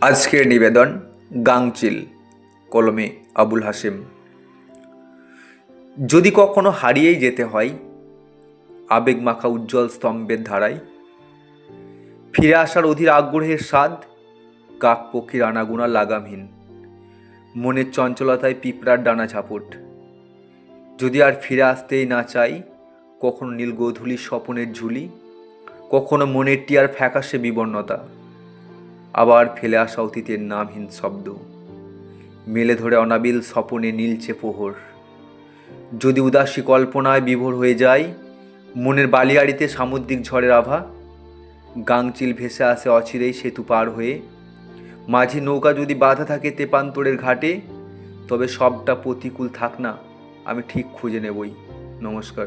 আজকের নিবেদন গাংচিল কলমে আবুল হাসেম যদি কখনো হারিয়েই যেতে হয়, আবেগ মাখা উজ্জ্বল স্তম্ভের ধারায়, ফিরে আসার অধীর আগ্রহের স্বাদ কাক পক্ষীর আনাগুনা লাগামহীন, মনের চঞ্চলতায় পিঁপড়ার ডানা ঝাপট। যদি আর ফিরে আসতেই না চাই, কখনো নীল গোধূলি স্বপনের ঝুলি, কখনো মনের টিয়ার ফ্যাকাশে বিবর্ণতা। আবার ফেলে আসা অতীতের নামহীন শব্দ। মেলে ধরে অনাবিল স্বপনে নীলছে প্রহর যদি উদাসী কল্পনায় বিভোর হয়ে যায় মনের বালিয়াড়িতে সামুদ্রিক ঝড়ের আভা গাংচিল ভেসে আসে অচিরেই সেতু পার হয়ে। মাঝে নৌকা যদি বাধা থাকে তেপান্তরের ঘাটে, তবে সবটা প্রতিকূল থাক না, আমি ঠিক খুঁজে নেবই। নমস্কার।